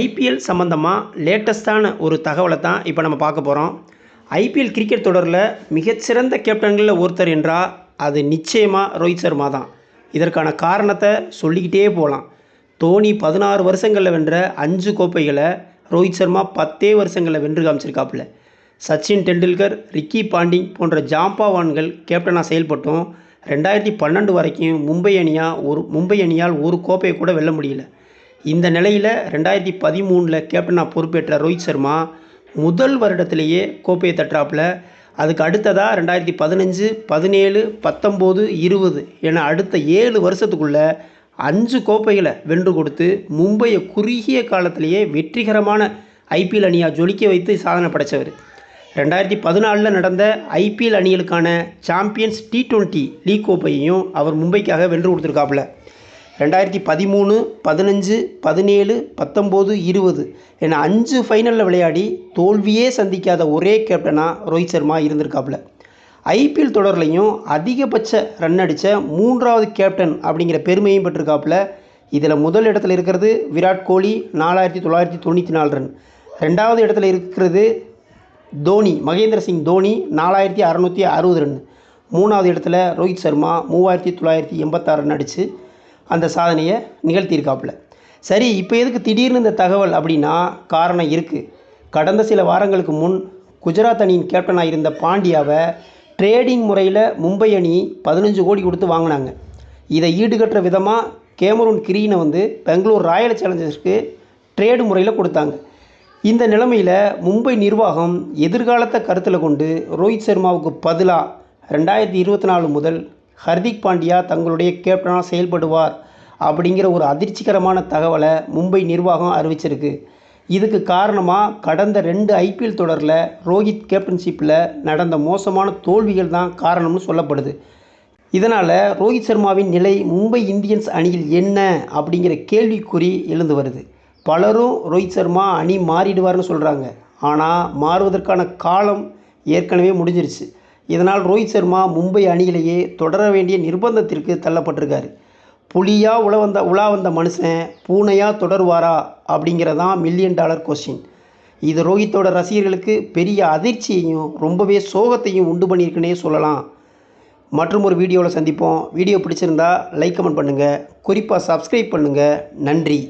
IPL சம்மந்தமாக லேட்டஸ்ட்டான ஒரு தகவலை தான் இப்போ நம்ம பார்க்க போகிறோம். ஐபிஎல் கிரிக்கெட் தொடரில் மிகச்சிறந்த கேப்டன்களில் ஒருத்தர் என்றால் அது நிச்சயமாக ரோஹித் சர்மா தான். இதற்கான காரணத்தை சொல்லிக்கிட்டே போகலாம். தோனி பதினாறு வருஷங்களில் வென்ற அஞ்சு கோப்பைகளை ரோஹித் சர்மா பத்தே வருஷங்களில் வென்று காமிச்சிருக்காப்புல. சச்சின் டெண்டுல்கர் ரிக்கி பாண்டிங் போன்ற ஜாம்பாவான்கள் கேப்டனாக செயல்பட்டும். ரெண்டாயிரத்தி பன்னெண்டு வரைக்கும் மும்பை அணியாக ஒரு மும்பை அணியால் ஒரு கோப்பையை கூட வெல்ல முடியல. இந்த நிலையில் ரெண்டாயிரத்தி பதிமூணில் கேப்டனாக பொறுப்பேற்ற ரோஹித் சர்மா முதல் வருடத்திலேயே கோப்பையை தட்டுறாப்புல. அதுக்கு அடுத்ததாக ரெண்டாயிரத்தி பதினஞ்சு பதினேழு பத்தொம்போது இருபது என அடுத்த ஏழு வருஷத்துக்குள்ளே அஞ்சு கோப்பைகளை வென்று கொடுத்து மும்பையை குறுகிய காலத்திலேயே வெற்றிகரமான ஐபிஎல் அணியாக ஜொலிக்க வைத்து சாதனை படைத்தவர் ரெண்டாயிரத்தி பதினாலில் நடந்த ஐபிஎல் அணிகளுக்கான சாம்பியன்ஸ் டி டுவெண்ட்டி லீக் கோப்பையையும் அவர் மும்பைக்காக வென்று கொடுத்துருக்காப்புல. ரெண்டாயிரத்தி பதிமூணு பதினஞ்சு பதினேழு பத்தொம்போது இருபது என அஞ்சு ஃபைனலில் விளையாடி தோல்வியே சந்திக்காத ஒரே கேப்டனாக ரோஹித் சர்மா இருந்திருக்காப்புல. ஐபிஎல் தொடர்லையும் அதிகபட்ச ரன் அடித்த மூன்றாவது கேப்டன் அப்படிங்கிற பெருமையும் பெற்றிருக்காப்புல. இதில் முதல் இடத்துல இருக்கிறது விராட் கோலி நாலாயிரத்தி தொள்ளாயிரத்தி தொண்ணூற்றி நாலு ரன் ரெண்டாவது இடத்துல இருக்கிறது தோனி மகேந்திர சிங் தோனி நாலாயிரத்தி அறநூற்றி அறுபது ரன் மூணாவது இடத்துல ரோஹித் சர்மா மூவாயிரத்தி தொள்ளாயிரத்தி எண்பத்தாறு ரன் அடித்து அந்த சாதனையை நிகழ்த்தியிருக்காப்புல. சரி இப்போ எதுக்கு திடீர்னு இந்த தகவல் அப்படின்னா காரணம் இருக்குது கடந்த சில வாரங்களுக்கு முன் குஜராத் அணியின் கேப்டனாக இருந்த பாண்டியாவை ட்ரேடிங் முறையில் மும்பை அணி பதினஞ்சு கோடி கொடுத்து வாங்கினாங்க. இதை ஈடுகட்டுற விதமாக கேமரூன் கிரீனை வந்து பெங்களூர் ராயல் சேலஞ்சர்ஸ்க்கு ட்ரேடு முறையில் கொடுத்தாங்க. இந்த நிலைமையில் மும்பை நிர்வாகம் எதிர்காலத்தை கருத்தில் கொண்டு ரோஹித் சர்மாவுக்கு பதிலாக ரெண்டாயிரத்தி இருபத்தி நாலு முதல் ஹர்திக் பாண்டியா தங்களுடைய கேப்டனாக செயல்படுவார் அப்படிங்கிற ஒரு அதிர்ச்சிகரமான தகவலை மும்பை நிர்வாகம் அறிவிச்சிருக்கு. இதுக்கு காரணமாக கடந்த ரெண்டு ஐபிஎல் தொடரில் ரோஹித் கேப்டன்ஷிப்பில் நடந்த மோசமான தோல்விகள் தான் காரணம்னு சொல்லப்படுது. இதனால் ரோஹித் சர்மாவின் நிலை மும்பை இந்தியன்ஸ் அணியில் என்ன அப்படிங்கிற கேள்விக்குறி எழுந்து வருது. பலரும் ரோஹித் சர்மா அணி மாறிடுவார்னு சொல்கிறாங்க ஆனால் மாறுவதற்கான காலம் ஏற்கனவே முடிஞ்சிருச்சு. இதனால் ரோஹித் சர்மா மும்பை அணியிலேயே தொடர வேண்டிய நிர்பந்தத்திற்கு தள்ளப்பட்டிருக்காரு. புலியாக உலா வந்த உலா வந்த மனுஷன் பூனையாக தொடருவாரா அப்படிங்கிறதான் மில்லியன் டாலர் கொஸ்டின் இது ரோஹித்தோட ரசிகர்களுக்கு பெரிய அதிர்ச்சியையும் ரொம்பவே சோகத்தையும் உண்டு பண்ணியிருக்குன்னே சொல்லலாம். மற்றும் ஒரு வீடியோவில் சந்திப்போம். வீடியோ பிடிச்சிருந்தா லைக் கமெண்ட் பண்ணுங்கள் குறிப்பாக சப்ஸ்கிரைப் பண்ணுங்கள் நன்றி.